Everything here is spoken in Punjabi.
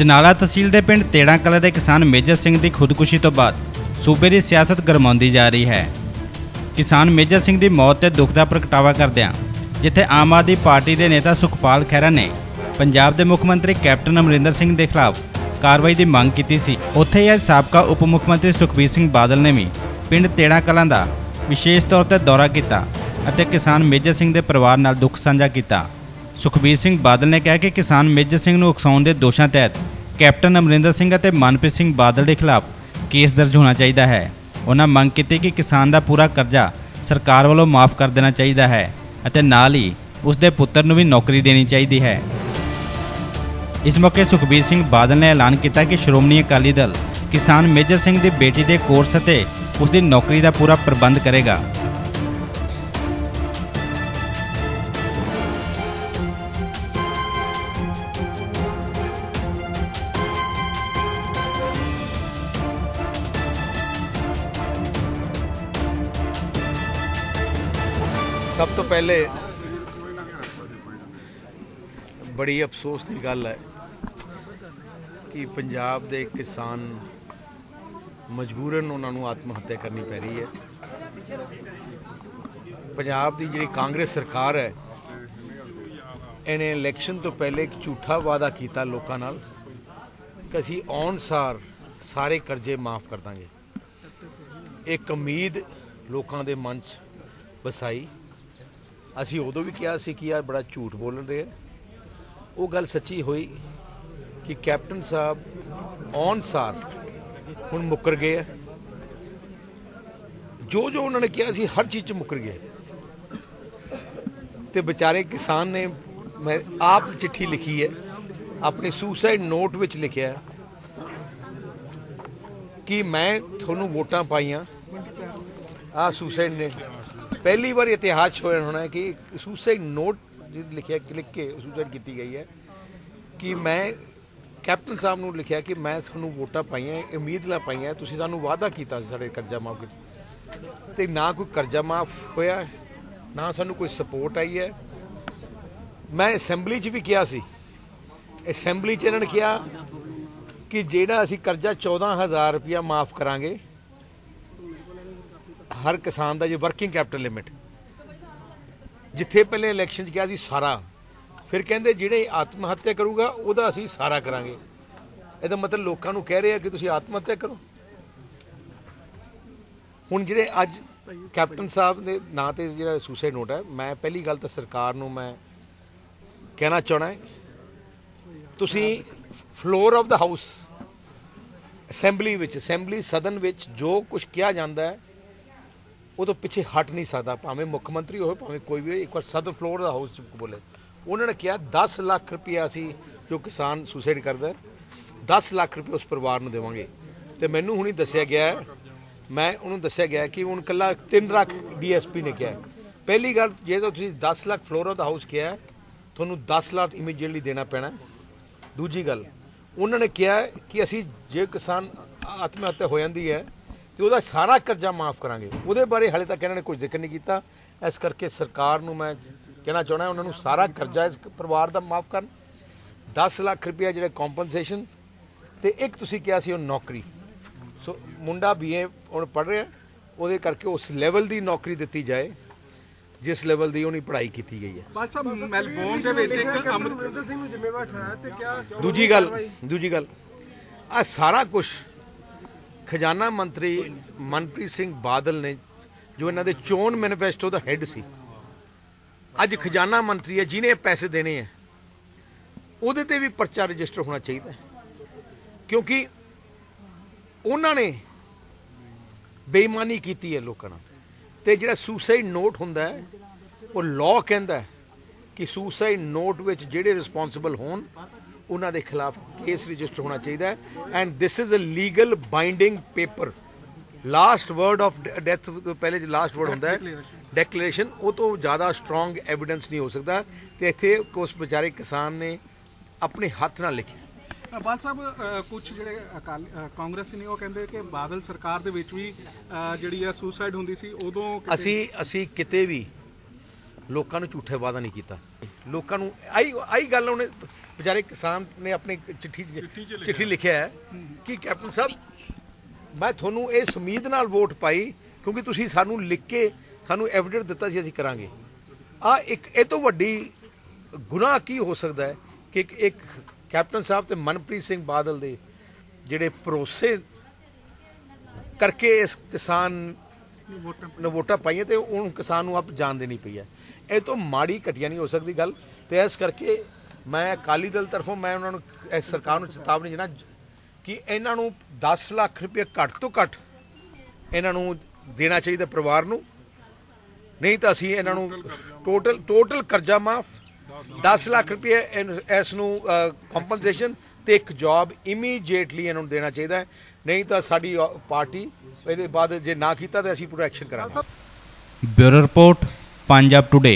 ਅਜਨਾਲਾ ਤਹਿਸੀਲ ਦੇ ਪਿੰਡ ਤੇੜਾ ਕਲਾਂ ਦੇ ਕਿਸਾਨ ਮੇਜਰ ਸਿੰਘ ਦੀ ਖੁਦਕੁਸ਼ੀ ਤੋਂ ਬਾਅਦ ਸੂਬੇ ਦੀ ਸਿਆਸਤ ਗਰਮਾਉਂਦੀ ਜਾ ਰਹੀ ਹੈ। ਕਿਸਾਨ ਮੇਜਰ ਸਿੰਘ ਦੀ ਮੌਤ ਤੇ ਦੁੱਖ ਦਾ ਪ੍ਰਗਟਾਵਾ ਕਰਦਿਆਂ ਜਿੱਥੇ ਆਮ ਆਦਮੀ ਪਾਰਟੀ ਦੇ ਨੇਤਾ ਸੁਖਪਾਲ ਖਹਿਰਾ ਨੇ ਪੰਜਾਬ ਦੇ ਮੁੱਖ ਮੰਤਰੀ ਕੈਪਟਨ ਅਮਰਿੰਦਰ ਸਿੰਘ ਦੇ ਖਿਲਾਫ ਕਾਰਵਾਈ ਦੀ ਮੰਗ ਕੀਤੀ ਸੀ। ਉੱਥੇ ਹੀ ਅੱਜ ਸਾਬਕਾ ਉਪ ਮੁੱਖ ਮੰਤਰੀ ਸੁਖਬੀਰ ਸਿੰਘ ਬਾਦਲ ਨੇ ਵੀ ਪਿੰਡ ਤੇੜਾ ਕਲਾਂ ਦਾ ਵਿਸ਼ੇਸ਼ ਤੌਰ ਤੇ ਦੌਰਾ ਕੀਤਾ ਅਤੇ ਕਿਸਾਨ ਮੇਜਰ ਸਿੰਘ ਦੇ ਪਰਿਵਾਰ ਨਾਲ ਦੁੱਖ ਸਾਂਝਾ ਕੀਤਾ। ਸੁਖਬੀਰ ਸਿੰਘ ਬਾਦਲ ਨੇ ਕਿਹਾ ਕਿ ਕਿਸਾਨ ਮੇਜਰ ਸਿੰਘ ਨੂੰ ਉਕਸਾਉਣ ਦੇ ਦੋਸ਼ਾਂ ਤਹਿਤ ਕੈਪਟਨ ਅਮਰਿੰਦਰ ਸਿੰਘ ਅਤੇ ਮਨਪ੍ਰੀਤ ਸਿੰਘ ਬਾਦਲ ਦੇ ਖਿਲਾਫ ਕੇਸ ਦਰਜ ਹੋਣਾ ਚਾਹੀਦਾ ਹੈ। ਉਹਨਾਂ ਮੰਗ ਕੀਤੀ ਕਿ ਕਿਸਾਨ ਦਾ ਪੂਰਾ ਕਰਜ਼ਾ ਸਰਕਾਰ ਵੱਲੋਂ ਮਾਫ ਕਰ ਦੇਣਾ ਚਾਹੀਦਾ ਹੈ ਅਤੇ ਨਾਲ ਹੀ ਉਸ ਦੇ ਪੁੱਤਰ ਨੂੰ ਵੀ ਨੌਕਰੀ ਦੇਣੀ ਚਾਹੀਦੀ ਹੈ। ਇਸ ਮੌਕੇ ਸੁਖਬੀਰ ਸਿੰਘ ਬਾਦਲ ਨੇ ਐਲਾਨ ਕੀਤਾ ਕਿ ਸ਼੍ਰੋਮਣੀ ਅਕਾਲੀ ਦਲ ਕਿਸਾਨ ਮੇਜਰ ਸਿੰਘ ਦੀ ਬੇਟੀ ਦੇ ਕੋਰਸ ਅਤੇ ਉਸ ਦੀ ਨੌਕਰੀ ਦਾ ਪੂਰਾ ਪ੍ਰਬੰਧ ਕਰੇਗਾ। ਸਭ ਤੋਂ ਪਹਿਲੇ ਬੜੀ ਅਫਸੋਸ ਦੀ ਗੱਲ ਹੈ ਕਿ ਪੰਜਾਬ ਦੇ ਕਿਸਾਨ ਮਜਬੂਰਨ ਉਹਨਾਂ ਨੂੰ ਆਤਮ ਹੱਤਿਆ ਕਰਨੀ ਪੈ ਰਹੀ ਹੈ। ਪੰਜਾਬ ਦੀ ਜਿਹੜੀ ਕਾਂਗਰਸ ਸਰਕਾਰ ਹੈ, ਇਹਨੇ ਇਲੈਕਸ਼ਨ ਤੋਂ ਪਹਿਲੇ ਇੱਕ ਝੂਠਾ ਵਾਅਦਾ ਕੀਤਾ ਲੋਕਾਂ ਨਾਲ ਕਿ ਅਸੀਂ ਆਉਣ ਸਾਰ ਸਾਰੇ ਕਰਜ਼ੇ ਮਾਫ ਕਰ ਦਾਂਗੇ। ਇੱਕ ਉਮੀਦ ਲੋਕਾਂ ਦੇ ਮਨ 'ਚ ਵਸਾਈ ਅਸੀਂ ਉਦੋਂ ਵੀ ਕਿਹਾ ਸੀ ਕਿ ਆ ਬੜਾ ਝੂਠ ਬੋਲਦੇ ਆ। ਉਹ ਗੱਲ ਸੱਚੀ ਹੋਈ ਕਿ ਕੈਪਟਨ ਸਾਹਿਬ ਔਨ ਸਾਰ ਹੁਣ ਮੁੱਕਰ ਗਏ ਆ। ਜੋ ਜੋ ਉਹਨਾਂ ਨੇ ਕਿਹਾ ਸੀ, ਹਰ ਚੀਜ਼ 'ਚ ਮੁੱਕਰ ਗਏ। ਤੇ ਵਿਚਾਰੇ ਕਿਸਾਨ ਨੇ, ਮੈਂ ਆਪ ਚਿੱਠੀ ਲਿਖੀ ਹੈ, ਆਪਣੇ ਸੁਸਾਈਡ ਨੋਟ ਵਿੱਚ ਲਿਖਿਆ ਕਿ ਮੈਂ ਤੁਹਾਨੂੰ ਵੋਟਾਂ ਪਾਈਆਂ। ਆ ਸੁਸਾਈਡ ਨੇ ਪਹਿਲੀ ਵਾਰ ਇਤਿਹਾਸ 'ਚ ਹੋਇਆ ਹੋਣਾ ਕਿ ਸੁਸਾਈਡ ਨੋਟ ਲਿਖਿਆ ਕਲਿੱਕ ਕੇ ਸੁਸਾਈਡ ਕੀਤੀ ਗਈ ਹੈ ਕਿ ਮੈਂ ਕੈਪਟਨ ਸਾਹਿਬ ਨੂੰ ਲਿਖਿਆ ਕਿ ਮੈਂ ਤੁਹਾਨੂੰ ਵੋਟਾਂ ਪਾਈਆਂ ਉਮੀਦ ਨਾਲ ਪਾਈਆਂ, ਤੁਸੀਂ ਸਾਨੂੰ ਵਾਅਦਾ ਕੀਤਾ ਸੀ ਸਾਡੇ ਕਰਜ਼ਾ ਮਾਫ ਤੇ ਨਾ ਕੋਈ ਕਰਜ਼ਾ ਮਾਫ ਹੋਇਆ, ਨਾ ਸਾਨੂੰ ਕੋਈ ਸਪੋਰਟ ਆਈ ਹੈ। ਮੈਂ ਅਸੈਂਬਲੀ 'ਚ ਵੀ ਕਿਹਾ ਸੀ। ਅਸੈਂਬਲੀ 'ਚ ਇਹਨਾਂ ਨੇ ਕਿਹਾ ਕਿ ਜਿਹੜਾ ਅਸੀਂ ਕਰਜ਼ਾ 14000 ਰੁਪਇਆ ਮਾਫ ਕਰਾਂਗੇ ਹਰ ਕਿਸਾਨ ਦਾ ਜੇ ਵਰਕਿੰਗ ਕੈਪੀਟਲ ਲਿਮਿਟ ਜਿੱਥੇ ਪਹਿਲੇ ਇਲੈਕਸ਼ਨ 'ਚ ਕਿਹਾ ਸੀ ਸਾਰਾ। ਫਿਰ ਕਹਿੰਦੇ ਜਿਹੜੇ ਆਤਮ ਹੱਤਿਆ ਕਰੂਗਾ, ਉਹਦਾ ਅਸੀਂ ਸਾਰਾ ਕਰਾਂਗੇ। ਇਹਦਾ ਮਤਲਬ ਲੋਕਾਂ ਨੂੰ ਕਹਿ ਰਹੇ ਆ ਕਿ ਤੁਸੀਂ ਆਤਮ ਹੱਤਿਆ ਕਰੋ। ਹੁਣ ਜਿਹੜੇ ਅੱਜ ਕੈਪਟਨ ਸਾਹਿਬ ਦੇ ਨਾਂ ਤੇ ਜਿਹੜਾ ਸੁਸਾਈਡ ਨੋਟ ਹੈ, ਮੈਂ ਪਹਿਲੀ ਗੱਲ ਤਾਂ ਸਰਕਾਰ ਨੂੰ ਮੈਂ ਕਹਿਣਾ ਚਾਹਣਾ ਤੁਸੀਂ floor of the house assembly ਵਿੱਚ ਅਸੈਂਬਲੀ ਸਦਨ ਵਿੱਚ ਜੋ ਕੁਝ ਕਿਹਾ ਜਾਂਦਾ ਹੈ ਉਹ ਤੋਂ ਪਿੱਛੇ ਹਟ ਨਹੀਂ ਸਕਦਾ ਭਾਵੇਂ ਮੁੱਖ ਮੰਤਰੀ ਹੋਵੇ ਭਾਵੇਂ ਕੋਈ ਵੀ ਹੋਵੇ ਇੱਕ ਵਾਰ ਸਦਨ ਫਲੋਰ ਦਾ ਹਾਊਸ ਬੋਲੇ। ਉਹਨਾਂ ਨੇ ਕਿਹਾ 10 ਲੱਖ ਰੁਪਇਆ ਅਸੀਂ ਜੋ ਕਿਸਾਨ ਸੁਸਾਈਡ ਕਰਦਾ ਹੈ, 10 ਲੱਖ ਰੁਪਏ ਉਸ ਪਰਿਵਾਰ ਨੂੰ ਦੇਵਾਂਗੇ। ਤੇ ਮੈਨੂੰ ਹੁਣੀ ਦੱਸਿਆ ਗਿਆ ਮੈਂ ਉਹਨੂੰ ਦੱਸਿਆ ਗਿਆ ਕਿ ਹੁਣ ਕੱਲਾ 3 ਲੱਖ ਡੀਐਸਪੀ ਨੇ ਕਿਹਾ ਪਹਿਲੀ ਗੱਲ ਜੇ ਤਾਂ ਤੁਸੀਂ 10 lakh floor of the house ਕਿਹਾ ਤੁਹਾਨੂੰ 10 ਲੱਖ ਇਮੀਡੀਏਟਲੀ ਦੇਣਾ ਪੈਣਾ ਦੂਜੀ ਗੱਲ ਉਹਨਾਂ ਨੇ ਕਿਹਾ ਕਿ ਅਸੀਂ ਜੇ ਕਿਸਾਨ ਆਤਮ ਹੱਤਿਆ ਹੋ ਜਾਂਦੀ ਹੈ ਤੇ ਉਹਦਾ ਸਾਰਾ ਕਰਜ਼ਾ ਮਾਫ ਕਰਾਂਗੇ। ਉਹਦੇ ਬਾਰੇ ਹਾਲੇ ਤੱਕ ਇਹਨਾਂ ਨੇ ਕੋਈ ਜ਼ਿਕਰ ਨਹੀਂ ਕੀਤਾ। ਇਸ ਕਰਕੇ ਸਰਕਾਰ ਨੂੰ ਮੈਂ ਕਹਿਣਾ ਚਾਹਣਾ ਉਹਨਾਂ ਨੂੰ ਸਾਰਾ ਕਰਜ਼ਾ ਇਸ ਪਰਿਵਾਰ ਦਾ ਮਾਫ ਕਰਨ। 10 ਲੱਖ ਰੁਪਇਆ ਜਿਹੜਾ ਕੰਪਨਸੇਸ਼ਨ ਤੇ ਇੱਕ ਤੁਸੀਂ ਕਿਹਾ ਸੀ ਉਹ ਨੌਕਰੀ। ਸੋ ਮੁੰਡਾ ਬੀਏ ਹੁਣ ਪੜ ਰਿਹਾ ਉਹਦੇ ਕਰਕੇ ਉਸ ਲੈਵਲ ਦੀ ਨੌਕਰੀ ਦਿੱਤੀ ਜਾਏ ਜਿਸ ਲੈਵਲ ਦੀ ਉਹਨੇ ਪੜ੍ਹਾਈ ਕੀਤੀ ਗਈ ਹੈ। ਬਾਦਸ਼ਾਹ ਮੈਲਬੌਰਨ ਦੇ ਵਿੱਚ ਇੱਕ ਅੰਮ੍ਰਿਤ ਅਮਰਿੰਦਰ ਸਿੰਘ ਨੂੰ ਜ਼ਿੰਮੇਵਾਰ ਠਹਿਰਾਇਆ ਤੇ ਕਿਆ ਦੂਜੀ ਗੱਲ ਦੂਜੀ ਗੱਲ ਆ ਸਾਰਾ ਕੁਝ ਖਜ਼ਾਨਾ ਮੰਤਰੀ ਮਨਪ੍ਰੀਤ ਸਿੰਘ ਬਾਦਲ ਨੇ, ਜੋ ਇਹਨਾਂ ਦੇ ਚੋਣ ਮੈਨੀਫੈਸਟੋ ਦਾ ਹੈੱਡ ਸੀ, ਅੱਜ ਖਜ਼ਾਨਾ ਮੰਤਰੀ ਹੈ, ਜਿਹਨੇ ਪੈਸੇ ਦੇਣੇ ਆ ਉਹਦੇ ਤੇ ਵੀ ਪਰਚਾ ਰਜਿਸਟਰ ਹੋਣਾ ਚਾਹੀਦਾ ਕਿਉਂਕਿ ਉਹਨਾਂ ਨੇ ਬੇਈਮਾਨੀ ਕੀਤੀ ਹੈ ਲੋਕਾਂ ਨਾਲ। ਤੇ ਜਿਹੜਾ ਸੁਸਾਈਡ ਨੋਟ ਹੁੰਦਾ ਹੈ, ਉਹ ਲਾਅ ਕਹਿੰਦਾ ਕਿ ਸੁਸਾਈਡ ਨੋਟ ਵਿੱਚ ਜਿਹੜੇ ਰਿਸਪੌਂਸਿਬਲ ਹੋਣ ਉਹਨਾਂ ਦੇ ਖਿਲਾਫ ਕੇਸ ਰਜਿਸਟਰ ਹੋਣਾ ਚਾਹੀਦਾ ਹੈ। And this is a legal binding paper last word of death ਪਹਿਲੇ ਲਾਸਟ ਵਰਡ ਹੁੰਦਾ ਹੈ ਡੈਕਲੇਰੇਸ਼ਨ ਉਹ ਤੋਂ ਜ਼ਿਆਦਾ ਸਟਰੋਂਗ ਐਵੀਡੈਂਸ ਨਹੀਂ ਹੋ ਸਕਦਾ। ਤੇ ਇੱਥੇ ਉਸ ਵਿਚਾਰੇ ਕਿਸਾਨ ਨੇ ਆਪਣੇ ਹੱਥ ਨਾਲ ਲਿਖਿਆ। ਬਾਲ ਸਾਹਿਬ ਕੁਝ ਜਿਹੜੇ ਕਾਂਗਰਸੀ ਨੇ ਉਹ ਕਹਿੰਦੇ ਕਿ ਬਾਦਲ ਸਰਕਾਰ ਦੇ ਵਿੱਚ ਵੀ ਜਿਹੜੀ ਆ ਸੁਸਾਈਡ ਹੁੰਦੀ ਸੀ ਉਦੋਂ ਅਸੀਂ ਅਸੀਂ ਕਿਤੇ ਵੀ ਲੋਕਾਂ ਨੂੰ ਝੂਠੇ ਵਾਅਦਾ ਨਹੀਂ ਕੀਤਾ। ਲੋਕਾਂ ਨੂੰ ਆਈ ਆਈ ਗੱਲ ਉਹਨੇ ਵਿਚਾਰੇ ਕਿਸਾਨ ਨੇ ਆਪਣੀ ਚਿੱਠੀ ਚਿੱਠੀ ਲਿਖਿਆ। ਹੈ ਕਿ ਕੈਪਟਨ ਸਾਹਿਬ ਮੈਂ ਤੁਹਾਨੂੰ ਇਸ ਉਮੀਦ ਨਾਲ ਵੋਟ ਪਾਈ ਕਿਉਂਕਿ ਤੁਸੀਂ ਸਾਨੂੰ ਲਿਖ ਕੇ ਸਾਨੂੰ ਐਵੀਡੈਂਸ ਦਿੱਤਾ ਸੀ ਅਸੀਂ ਕਰਾਂਗੇ ਆ ਇੱਕ ਇਹ ਤੋਂ ਵੱਡੀ ਗੁਨਾਹ ਕੀ ਹੋ ਸਕਦਾ ਹੈ ਕਿ ਇੱਕ ਇੱਕ ਕੈਪਟਨ ਸਾਹਿਬ ਤੇ ਮਨਪ੍ਰੀਤ ਸਿੰਘ ਬਾਦਲ ਦੇ ਜਿਹੜੇ ਭਰੋਸੇ ਕਰਕੇ ਇਸ ਕਿਸਾਨ ਵੋਟਾਂ ਨੇ ਵੋਟਾਂ ਪਾਈਆਂ ਤੇ ਉਹਨੂੰ ਕਿਸਾਨ ਨੂੰ ਆਪ ਜਾਣ ਦੇਣੀ ਪਈ ਹੈ। ਇਹ ਤੋਂ ਮਾੜੀ ਘਟੀਆ ਨਹੀਂ ਹੋ ਸਕਦੀ ਗੱਲ ਤੇ ਇਸ ਕਰਕੇ ਮੈਂ ਅਕਾਲੀ ਦਲ ਤਰਫੋਂ ਮੈਂ ਉਹਨਾਂ ਨੂੰ ਇਸ ਸਰਕਾਰ ਨੂੰ ਚੇਤਾਵਨੀ ਦੇਣਾ ਕਿ ਇਹਨਾਂ ਨੂੰ 10 ਲੱਖ ਰੁਪਏ ਘੱਟ ਤੋਂ ਘੱਟ ਇਹਨਾਂ ਨੂੰ ਦੇਣਾ ਚਾਹੀਦਾ ਪਰਿਵਾਰ ਨੂੰ। ਨਹੀਂ ਤਾਂ ਅਸੀਂ ਇਹਨਾਂ ਨੂੰ ਟੋਟਲ ਟੋਟਲ ਕਰਜ਼ਾ ਮਾਫ 10 ਲੱਖ ਰੁਪਏ ਇਸ ਨੂੰ ਕੰਪਨਸੇਸ਼ਨ ਤੇ ਇੱਕ ਜੌਬ ਇਮੀਡੀਏਟਲੀ ਇਹਨਾਂ ਨੂੰ ਦੇਣਾ ਚਾਹੀਦਾ ਹੈ। ਨਹੀਂ ਤਾਂ ਸਾਡੀ ਪਾਰਟੀ ਇਹਦੇ ਬਾਅਦ ਜੇ ਨਾ ਕੀਤਾ ਤਾਂ ਅਸੀਂ ਪੂਰਾ ਐਕਸ਼ਨ ਕਰਾਂਗੇ। Bureau report, Punjab today